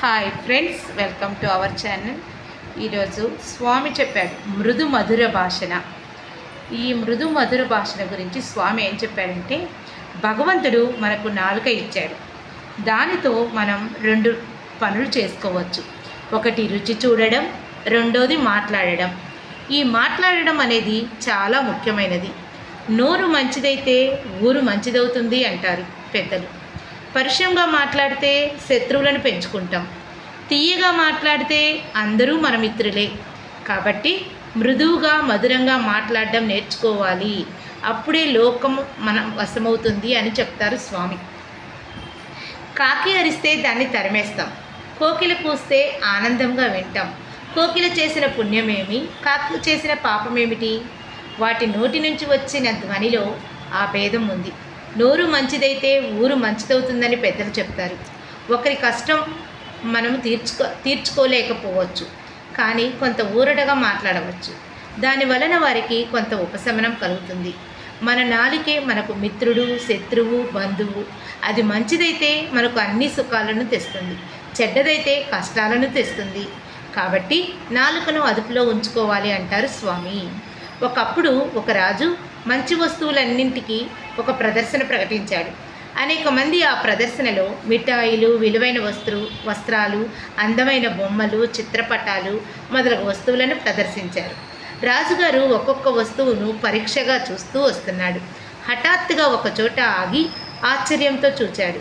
Hi friends welcome to our channel ఈరోజు స్వామి చెప్పాడు మృదు మధుర భాషణ ఈ మృదు మధుర భాషణ గురించి స్వామి ఏం చెప్పాడంటే భగవంతుడు మనకు నాలుక ఇచ్చాడు. దానితో మనం రెండు పనులు చేసుకోవచ్చు. ఒకటి రుచి చూడడం రెండోది మాట్లాడడం. ఈ మాట్లాడడం అనేది చాలా ముఖ్యమైనది. నోరు మంచిదైతే ఊరు మంచిదవుతుంది అంటారు పెద్దలు. పరుషంగా మాట్లాడితే శత్రువులను పెంచుకుంటాం. తీయగా మాట్లాడితే అందరూ మన మిత్రులే. కాబట్టి మృదువుగా మధురంగా మాట్లాడడం నేర్చుకోవాలి. అప్పుడే లోకం మన వశమవుతుంది అని చెప్తారు స్వామి. కాకి అరిస్తే దాన్ని తరిమేస్తాం. కోకిల కూస్తే ఆనందంగా వింటాం. కోకిల చేసిన పుణ్యమేమి? కాకి చేసిన పాపమేమిటి? వాటి నోటి నుంచి వచ్చిన ధ్వనిలో ఆ భేదం ఉంది. నోరు మంచిదైతే ఊరు మంచిదవుతుందని పెద్దలు చెప్తారు. ఒకరి కష్టం మనం తీర్చుకో తీర్చుకోలేకపోవచ్చు. కానీ కొంత ఊరటగా మాట్లాడవచ్చు. దాని వలన వారికి కొంత ఉపశమనం కలుగుతుంది. మన నాలికే మనకు మిత్రుడు శత్రువు బంధువు. అది మంచిదైతే మనకు అన్ని సుఖాలను తెస్తుంది. చెడ్డదైతే కష్టాలను తెస్తుంది. కాబట్టి నాలుకను అదుపులో ఉంచుకోవాలి అంటారు స్వామి. ఒకప్పుడు ఒక రాజు మంచి వస్తువులన్నింటికి ఒక ప్రదర్శన ప్రకటించాడు. అనేక మంది ఆ ప్రదర్శనలో మిఠాయిలు విలువైన వస్తువు వస్త్రాలు అందమైన బొమ్మలు చిత్రపటాలు మొదలగు వస్తువులను ప్రదర్శించారు. రాజుగారు ఒక్కొక్క వస్తువును పరీక్షగా చూస్తూ వస్తున్నాడు. హఠాత్తుగా ఒక చోట ఆగి ఆశ్చర్యంతో చూచాడు.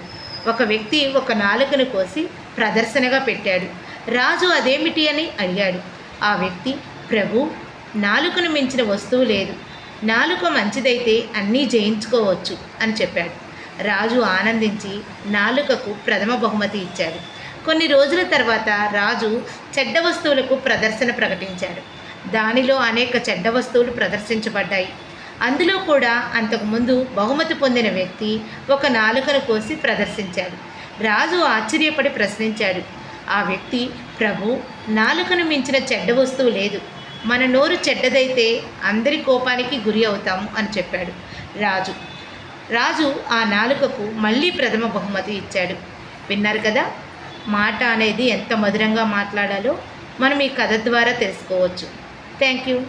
ఒక వ్యక్తి ఒక నాలుకను కోసి ప్రదర్శనగా పెట్టాడు. రాజు అదేమిటి అని అడిగాడు. ఆ వ్యక్తి ప్రభు నాలుకను మించిన వస్తువు లేదు. నాలుక మంచిదైతే అన్నీ జయించుకోవచ్చు అని చెప్పాడు. రాజు ఆనందించి నాలుకకు ప్రథమ బహుమతి ఇచ్చాడు. కొన్ని రోజుల తర్వాత రాజు చెడ్డ వస్తువులకు ప్రదర్శన ప్రకటించాడు. దానిలో అనేక చెడ్డ వస్తువులు ప్రదర్శించబడ్డాయి. అందులో కూడా అంతకుముందు బహుమతి పొందిన వ్యక్తి ఒక నాలుకను కోసి ప్రదర్శించాడు. రాజు ఆశ్చర్యపడి ప్రశ్నించాడు. ఆ వ్యక్తి ప్రభు నాలుకను మించిన చెడ్డ వస్తువు లేదు. మన నోరు చెడ్డదైతే అందరి కోపానికి గురి అవుతాము అని చెప్పాడు రాజు. రాజు ఆ నాలుకకు మళ్ళీ ప్రథమ బహుమతి ఇచ్చాడు. విన్నారు కదా? మాట అనేది ఎంత మధురంగా మాట్లాడాలో మనం ఈ కథ ద్వారా తెలుసుకోవచ్చు. Thank you.